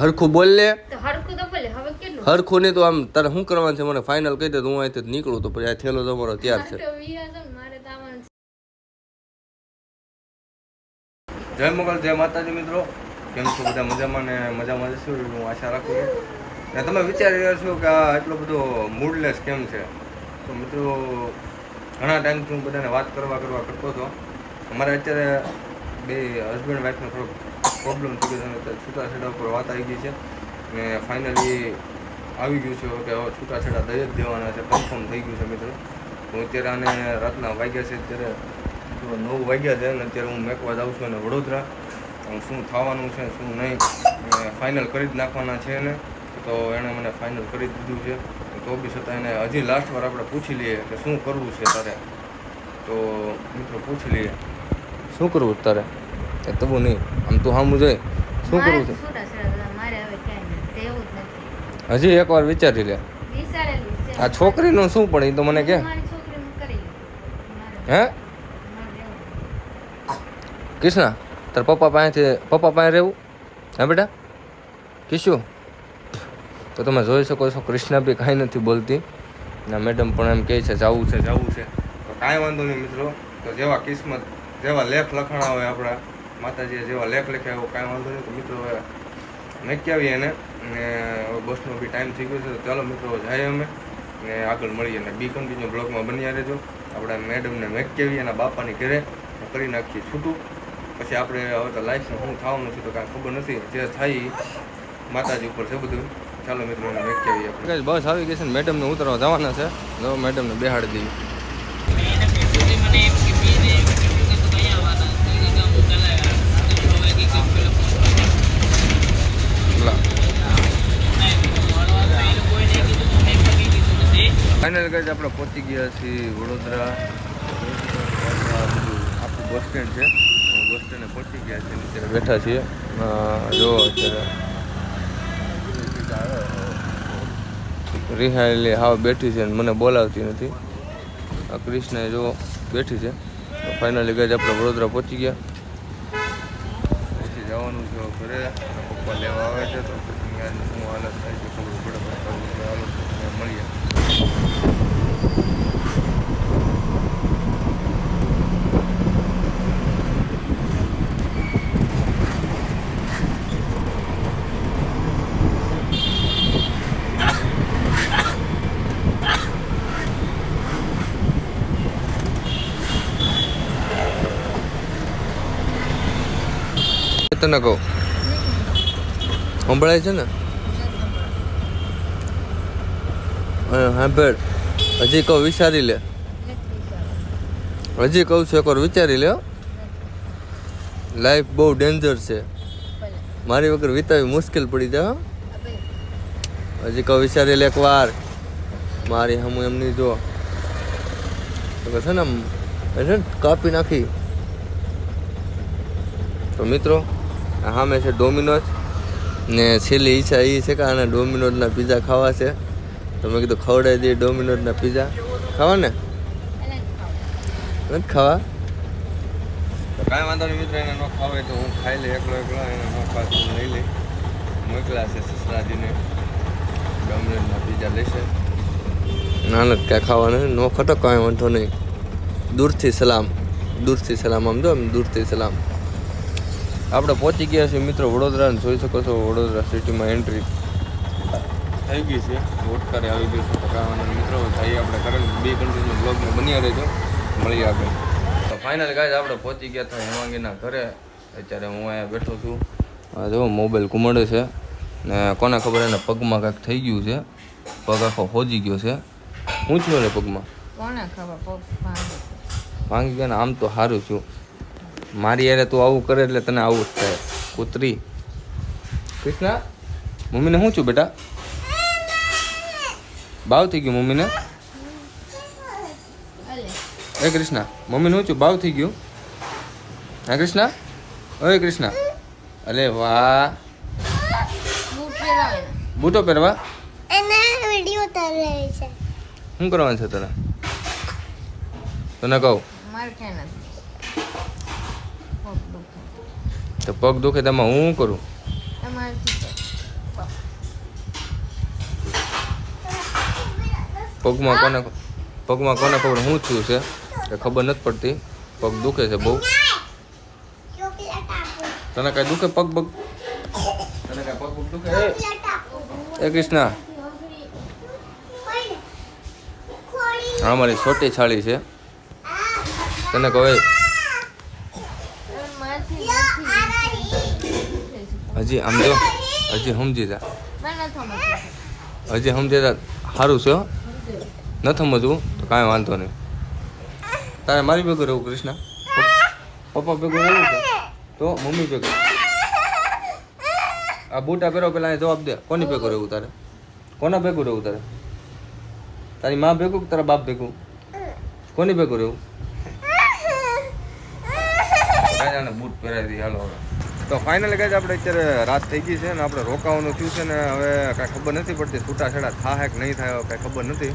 હરખું બોલ લે. તો હરખું તો બોલે હવે કેટલું? હરખું નહીં તો આમ તારે શું કરવાનું છે? મને ફાઇનલ કહી દે તો હું અહીંથી નીકળું તો પછી આ થેલો તમારો તૈયાર છે. જય મોગલ જય માતાજી મિત્રો. કેમ છો બધા મજામાં ને મજામાં જશો હું આશા રાખું છું. ને તમે વિચારી રહ્યા છો કે આ એટલો બધો મૂડલેસ કેમ છે? તો મિત્રો ઘણા ટાઈમથી હું બધાને વાત કરવા કરવા કરતો હતો. અમારે અત્યારે બે હસબન્ડ વાઈફનો થોડોક પ્રોબ્લેમ થઈ ગયો છે અને છૂટા ઉપર વાત આવી ગઈ છે. ને ફાઇનલી આવી ગયું છે કે હવે છૂટાછેડા દઈ જ દેવાના છે. કન્ફર્મ થઈ ગયું છે મિત્રો. હું અત્યારે આને રાતના વાગ્યા છે, અત્યારે નવ વાગ્યા છે અને અત્યારે હું મેકવા જાઉં છું અને વડોદરા. શું થવાનું છે, શું નહીં ફાઇનલ કરી જ નાખવાના છે એને. તો એણે મને ફાઇનલ કરી દીધું છે. તો બી છતાં એને હજી લાસ્ટ વાર આપણે પૂછી લઈએ કે શું કરવું છે તારે. તો મિત્રો પૂછી લઈએ. શું કરવું તારે? એ તો નહીં. આમ તું સામું જોઈ શું કરવું તો છે. હજી એકવાર વિચારી લે. આ છોકરીનું શું પણ? એ તો મને કે. હું? મારે તાર પપ્પા પાસેથી પપ્પા પાસે રહેવું? હા બેટા? કિશુ? તો તમે જોઈ શકો છો કૃષ્ણા બી કાંઈ નથી બોલતી. ના મેડમ પણ એમ કહે છે જવું છે જવું છે. તો કાંઈ વાંધો નહીં મિત્રો. તો જેવા કિસ્મત જેવા લેખ લખાણા હોય આપણા. માતાજીએ જેવા લેખ લખ્યા એવો કાંઈ વાંધો નહીં. તો મિત્રો નક્કી આવીએ એને. ને બસનો બી ટાઈમ થઈ ગયો છે. તો ચાલો મિત્રો જાય અમે. ને આગળ મળીએ ને બી કંપનીનો બ્લોગમાં બન્યા રહેજો. આપણે મેડમને મેકી આવીએ એના બાપાની ઘરે કરી નાખીએ છૂટું. પછી આપણે હવે તો લાઈફમાં શું થવાનું છે તો કાંઈ ખબર નથી. જે થાય માતાજી ઉપર છે બધું. ચાલો મિત્રો એને મેકી આવીએ આપણે બસ આવી ગઈ છે ને મેડમને ઉતરવા જવાના છે. જો મેડમને બેહાડી દઈએ. ફાઇનલ ગઈ આપણે પહોંચી ગયા છીએ વડોદરા. આખું બસ સ્ટેન્ડ છે. બસ સ્ટેન્ડે પહોંચી ગયા છે અત્યારે બેઠા છીએ. જો અત્યારે રિહાયેલી હાવ બેઠી છે મને બોલાવતી નથી. આ ક્રિષ્ણ જો બેઠી છે. ફાઇનલી ગઈ આપણે વડોદરા પહોંચી ગયા. પછી જવાનું છે ઘરે. પપ્પા લેવા આવે છે તો પછી હું હાલત થાય છે ખબર પડે પછી હાલો ત્યાં મળીએ તને કહું. સંભળાય છે ને? હા સાંભળ હજી કહું, વિચારી લે. હજી કહું છું, એકવાર વિચારી લે લાઈફ બહુ ડેન્જર છે. મારી વગર વિતાવી મુશ્કેલ પડી જાય હજી કહું, વિચારી લે એકવાર. મારી હમું એમની જો. છે ને, કાપી નાખી. તો મિત્રો સામે છે ડોમિનોઝ ને છેલ્લી ઈચ્છા એ છે કે આને ડોમિનોઝના પીઝા ખાવા છે. તો મેં કીધું ખવડાવી દઈએ ડોમિનોઝના પીઝા ખાવા ને. નથી ખાવા. કાંઈ વાંધો નહીં મિત્ર એને ન ખાવે તો હું ખાઈ લઈ એકલો એકલો એને ન ખાતું હું લઈ લઈ. મોકલા છે સસરાજીને. ડોમિનોઝના પીઝા લેશે. ના નથી ક્યાં ખાવા નથી નો ખટક કાંઈ વાંધો નહીં. દૂરથી સલામ. દૂરથી સલામ આમ જો દૂરથી સલામ. આપણે પહોંચી ગયા છીએ મિત્રો વડોદરા જોઈ શકો છો વડોદરા સિટીમાં એન્ટ્રી થઈ ગઈ છે. વોટકારે આવી ગયું છે. નહીં. મિત્રો થઈ આપણે કરંટ બે કન્ટિન્યુ બ્લોગમાં બન્યા રહેજો. મળી આપણે તો ફાઇનલ ગાઈઝ આપણે પહોંચી ગયા હતા હેમાંગીના ઘરે. અત્યારે હું અહીંયા બેઠો છું. જો મોબાઈલ કુમડે છે. ને કોને ખબર એને પગમાં કાંઈક થઈ ગયું છે? પગ આખો હોજી ગયો છે. હું છું એને પગમાં? કોને ખબર? પગ ભાંગી ગયા ને આમ તો સારું છું. મારી યારે તું આવું કરે એટલે તને આવું જ થાય. કૂતરી. કૃષ્ણા મમ્મીને શું છું બેટા? બાવ થઈ ગયું મમ્મીને? અલે એ કૃષ્ણા મમ્મીને શું છું? બાવ થઈ ગયું? હા કૃષ્ણા? ઓય કૃષ્ણા. અરે વાહ. બૂટ પહેરવા? એને વીડિયો ઉતારી રહી છે. શું કરવાનું છે તને? તને કહું મારે ક્યાંય નથી પગ દુખે તો પગ દુખે તેમાં હું કરું? પગમાં કોને પગમાં કોને ખબર હું થયું છે? એ ખબર નથી પડતી. પગ દુખે છે બહુ. તને કાંઈ દુખે પગ પગ તને કાંઈ પગ પગ દુખે? એ, કૃષ્ણા. કોઈને મારી છોટી છાળી છે. તને કહે માથી લો આ રહી હજી આમ જો હજી સમજી જા મને નથી સમજતું. હજી સમજી જા સારું છે હો. ન સમજવું તો કાંઈ વાંધો નહીં તારે મારી ભેગું રહેવું કૃષ્ણા પપ્પા ભેગું રહેવું છે તો મમ્મી ભેગું આ બૂટા પહેરો પેલા અહીં જવાબ દે કોની ભેગું રહેવું તારે કોના ભેગું રહેવું તારે તારી મા ભેગું કે તારા બાપ ભેગું કોની ભેગું રહેવું રાજાને બૂટ પહેરાવી દઈએ હાલો હવે તો ફાઇનલ કહે આપણે અત્યારે રાત થઈ ગઈ છે ને આપણે રોકાવાનું થયું છે ને હવે કાંઈ ખબર નથી પડતી છૂટાછેડા થાય કે નહીં થાય કાંઈ ખબર નથી.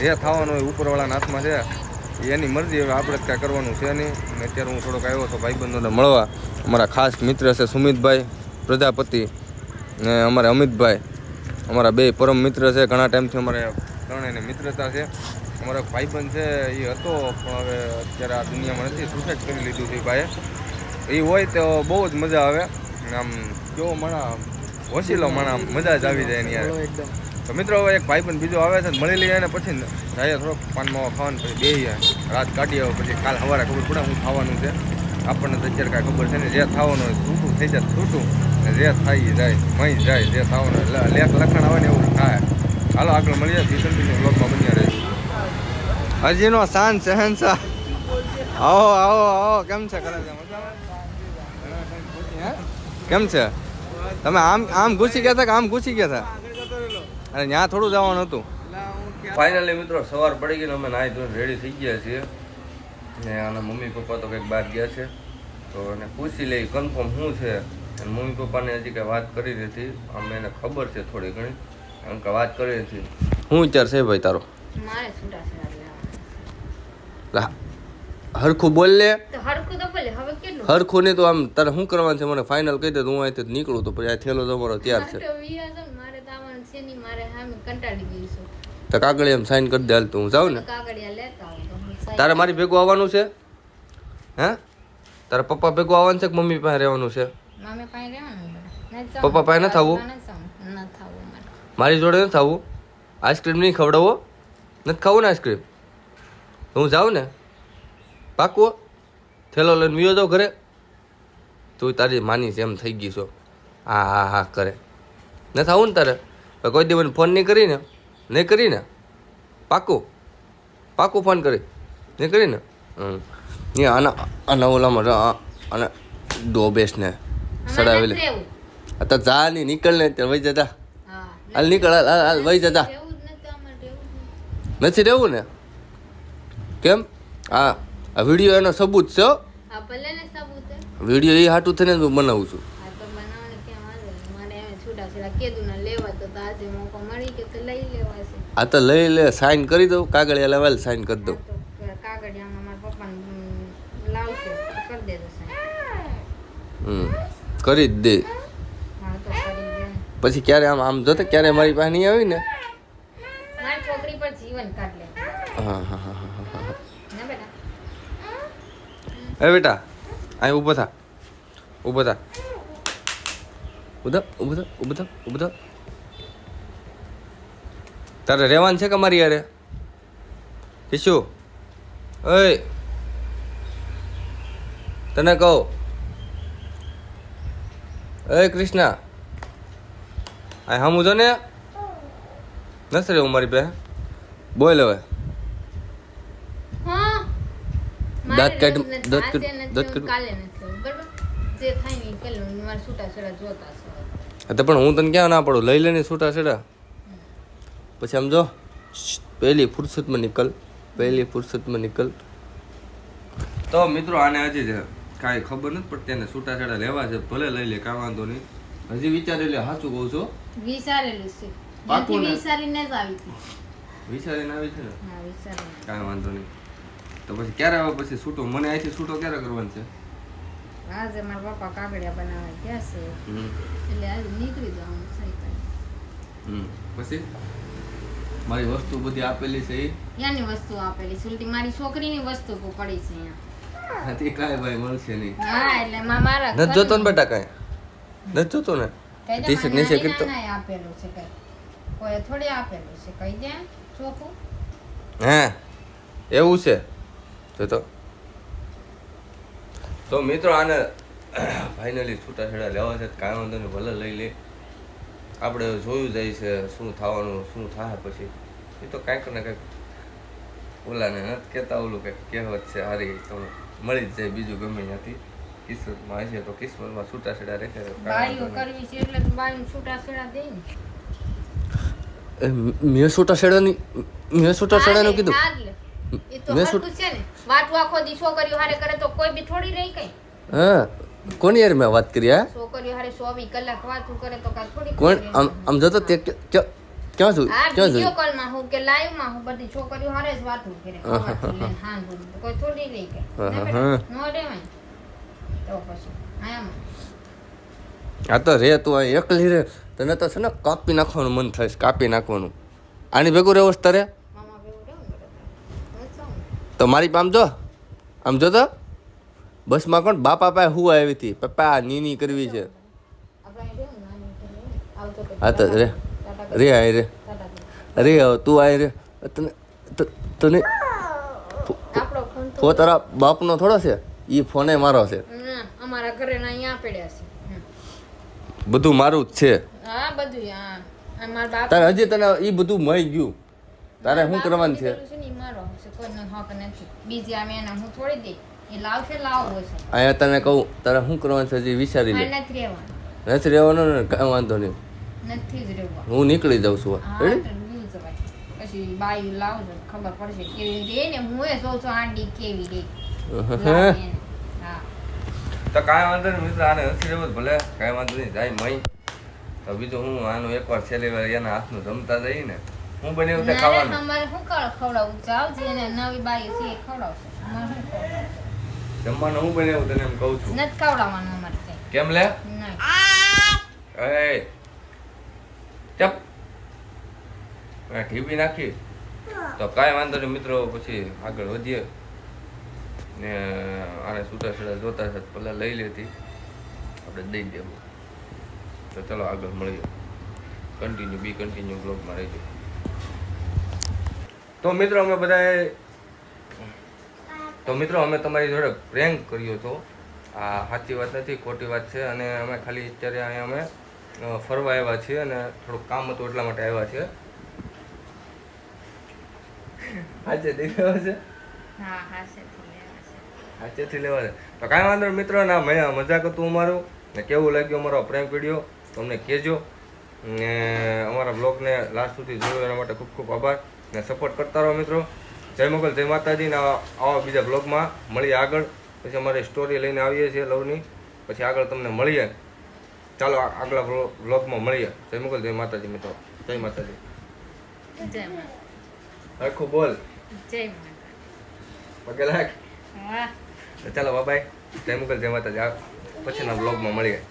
જે થવાનું હોય ઉપરવાળાના હાથમાં છે. એની મરજી હવે આપણે કાંઈ કરવાનું છે નહીં. અને અત્યારે હું થોડોક આવ્યો હતો ભાઈબંધોને મળવા. અમારા ખાસ મિત્ર છે સુમિતભાઈ, પ્રજાપતિ ને અમારા અમિતભાઈ. અમારા બે પરમ મિત્ર છે. ઘણા ટાઈમથી અમારે ત્રણેયની મિત્રતા છે. અમારો ભાઈબંધ છે, એ હતો, પણ હવે અત્યારે આ દુનિયામાં નથી. સુસાઇડ કરી લીધું છે ભાઈએ. એ હોય તો બહુ જ મજા આવે. આમ કેવો માણા હોશીલો માણા મજા જ આવી જાય એની યાર. તો મિત્રો હવે એક પણ બીજો આવે છે મળી લઈએ અને પછી જાય થોડોક પાનમાં ખાવાનું પછી બેહીએ. રાત કાઢી આવે પછી કાલ સવારે ખબર પડે શું ખાવાનું છે. આપણને તો અત્યારે કાંઈ ખબર છે ને જે થવાનું હોય છૂટું થઈ જાય છૂટું. ને જે થાય જાય મહી જાય જે થવાનું લેખ લખણ આવે ને એવું થાય. હાલો આગળ મળીએ કન્ટિન્યુ બ્લોગમાં બન્યા રહી હજીનો શાન શહેનશાહ આવો આવો આવો કેમ છે? કરે છે મજામાં? કેમ છે? તમે આમ આમ ઘૂસી ગયા હતા કે આમ ઘૂસી ગયા હતા? અરે ત્યાં થોડું જવાનું હતું. ફાઇનલી મિત્રો સવાર પડી ગઈ ને અમે નાહી ધોઈને રેડી થઈ ગયા છીએ. ને આના મમ્મી પપ્પા તો કંઈક બહાર ગયા છે. તો એને પૂછી લઈ કન્ફર્મ શું છે? અને મમ્મી પપ્પાને હજી કંઈ વાત કરી નથી. અમે એને ખબર છે થોડી ઘણી. એમ કે વાત કરી નથી. શું વિચાર છે ભાઈ તારો? મારે હરખું બોલ લે. હરખું નહીં તો આમ તારે શું કરવાનું છે? મને ફાઇનલ કહી દે તો હું અહીંથી નીકળું તો પછી આ થેલો તમારો તૈયાર છે. તો ને, કાગળ એમ સાઈન કરી દે હાલ તો હું જાઉં ને. તારે મારી ભેગું આવવાનું છે? હે? તારા પપ્પા ભેગું આવવાનું છે કે મમ્મી પાસે રહેવાનું છે? ને. પપ્પા પાસે ન મારે. મારી જોડે નથી થવું? આઈસ્ક્રીમ નહીં ખવડાવો? નથી ખાવું ને આઈસ્ક્રીમ હું જાઉં ને? પાકું થેલો લઈને વિયો જાઉં ઘરે. તું તારી માની જેમ એમ થઈ ગઈ છો. હા હા હા કરે. નથી આવું ને તારે? કોઈ દી મને ફોન નહીં કરીને. નહીં કરીને? પાકું પાકું ફોન કરી. નહીં કરીને? હમ. આના આના ઓલામાં અને ડોબેસને સડાવેલી. તો જા નહીં નીકળ ને ત્યાં વહી જતા. હાલ નીકળ હાલ હાલ હાલ વહી જતા. નથી રહેવું ને? કેમ? હા. આ વીડિયો એનો સબૂત છે. વીડિયો એ હાટું થઈને હું બનાવું છું. આ તો લઈ લે સાઈન કરી દઉં કાગળિયા લેવાલ સાઈન કરી દઉં. કરી જ દે. પછી ક્યારે આમ આમ જોતે ક્યારે મારી પાસે નહીં આવી ને હા હા હા ના બેટા એ બેટા અહીં ઊભો થા ઊભો થા. ઊભો થા થા ઊભો થા થા. તારે રહેવાનું છે કે મારી યારે શીશુ ઓય. તને કહું. એ કૃષ્ણા. આ હમું જો ને? નથી રહેવું મારી પાસે. બોલ હવે હા મારે દાંત કાઢ-. દાંત દાંત કાઢ. કાલે નથી બરાબર? જે થાય ને એ કરી લઉં. મારે જોતા છે તો પણ હું તને ક્યાં ના પડું? લઈ લેને છૂટા છેડા પછી આમ જો પહેલી ફુરસતમાં નીકળ પહેલી ફુરસતમાં નીકળ. તો મિત્રો આને હજી કાંઈ ખબર નથી પડતી એને છૂટા છેડા લેવા છે ભલે લઈ લે કાંઈ વાંધો નહીં. હજી વિચારી લે સાચું કહું છું. વિચારેલું છે. પાકું વિચારીને જ આવી હતી. વિચારીને આવી છે ને? કાંઈ વાંધો નહીં. તો પછી ક્યારે આવે? પછી છૂટો મને અહીંથી છૂટો ક્યારે કરવાનો છે? આજે મારા પપ્પા કાગડિયા બનાવવા ગયા છે. હમ. એટલે આજે નીકળી જવાનું છે હમ. પછી? મારી વસ્તુ બધી આપેલી છે એ એની વસ્તુ આપેલી? છે ઉલટી મારી છોકરીની વસ્તુ પડી છે અહીંયા. નથી કાય ભાઈ મળશે નહીં. હા એટલે માં મારા ન જોતો ને બેટા કાંઈ? ન જોતો ને? ટી-શર્ટ નીચે નાની આપેલું છે કઈ. કોઈ થોડી આપેલું છે. કઈ દે ચોખ્ખું હે એવું છે. તો તો. તો મિત્રો આને ફાઇનલી છૂટાછેડા લેવા છે. કાંઈ વાંધો નહીં ભલે લઈ લે. આપણે જોયું જાય છે શું થવાનું શું થાય પછી. એ તો કાંઈક ને કાંઈક ઓલાને નથી કહેતા ઓલું કંઈક કહેવત છે હારી તો મળી જ જાય બીજું ગમે ત્યાંથી. કિસ્મતમાં હશે તો કિસ્મતમાં છૂટાછેડા રહેશે કરવી છે એટલે તો બાઈઓ છૂટા છેડા દે મેં છૂટાછેડાની મેં છૂટાછેડાનું કીધું. મેં શું- છે ને. વાટું આખો દી છોકરીઓ હારે કરે તો કોઈ બી થોડી રહી કઈ? હા કોની યાર મેં વાત કરી હા? છોકરીઓ હારે ચોવીસ કલાક વાતું કરે તો કા થોડી કોણ? આમ જો તો તે ક્યાં- છું? ક્યાં છું? ક્યાં વીડિયો હું કે લાઈવમાં હું બધી છોકરીઓ હારે જ વાતું કરે. હા કોઈ થોડી રહી કે. નો રહેવાય. તો પછી આમ. આ તો રે તું અહીં એકલી રે. તને તો છે ને કાપી નાખવાનું મન થાય કાપી નાખવાનું. આની ભેગું રહેવું તારે મામા બેવું રહેવું ને બધા. હું શું? તો મારી પામજો આમ જો તો બસમાં કોણ? બાપા પાસે હું આવી હતી? પપ્પા નીની કરવી છે. હા તો રે. રે આય રે. અરે આવ તું આય રે. તને તને ફો તારા બાપનો થોડો છે? એ ફોને મારો છે. અમારા ઘરે અહીંયા પડ્યા છે. બધું મારું જ છે. હા બધું હા. તારે હજી તને એ બધું મળી ગયું. તારે શું કરવાનું છે? મારો. કોઈનો હક નથી. બીજી આમે એને હું થોડી દઈ. એ લાવશે લાવવો છે અહીંયા તને કહું તારે શું કરવાનું છે હજી? વિચારી લે. નથી રહેવાનું. નથી રહેવાનું ને? કાંઈ વાંધો નહીં. નથી જ રહેવું હું નીકળી જાઉં છું. પછી બાઈ લાવજો ખબર પડશે કેવી રે ને? હું એ સૌ છું આંટી કેવી રે. હા. તો કાંઈ વાંધો નહીં મિત્ર આને નથી રહેવું તો ભલે. કાંઈ વાંધો નહીં જાય મય. તો બીજું હું આનું એકવાર છેલ્લી વાર એના હાથનું જમતા જઈએ ને. હું બને ના, ખાવાનું. અમારે શું ખવડાવું છે આવજે નવી બાઈ છે એ ખવડાવશે? જમવાનું હું બને તને એમ કહું છું. નથી ખવડાવવાનું અમારે કેમ લે? એ ચપ. ટીવી નાખી. તો કાંઈ વાંધો નહીં મિત્રો પછી આગળ વધીએ. ને આને છૂટા છેડા જોતા છે પહેલાં લઈ લેતી આપણે દઈ દેવું તો ચલો આગળ મળીએ. કન્ટિન્યુ બી કન્ટિન્યુ બ્લોગમાં રહીજો. તો મિત્રો અમે બધાએ તો મિત્રો અમે તમારી જોડે પ્રેન્ક કર્યો હતો. આ સાચી વાત નથી ખોટી વાત છે અને અમે ખાલી અત્યારે અહીંયા અમે ફરવા આવ્યા છીએ અને થોડુંક કામ હતું એટલા માટે આવ્યા છે? આજે દેખાવા છે. લેવા. સાચેથી લેવા છે. તો કાંઈ વાંધો મિત્રો ના મજાક હતું અમારું ને કેવું લાગ્યું અમારો પ્રેમ વીડિયો? તમને કહેજો. ને અમારા બ્લોગને લાસ્ટ સુધી જોયો એના માટે ખૂબ ખૂબ આભાર ને સપોર્ટ કરતા રહો મિત્રો. જય મોગલ જય માતાજી ને આવા બીજા બ્લોગમાં મળીએ આગળ. પછી અમારી સ્ટોરી લઈને આવીએ છીએ લવની. પછી આગળ તમને મળીએ. ચાલો આ- આગલા બ્લોગમાં મળીએ. જય મોગલ જય માતાજી મિત્રો. જય માતાજી. જય આખું બોલ. જય પગે લાગ. ચાલો બાબાઈ જય મોગલ જય માતાજી. પછીના બ્લોગમાં મળીએ.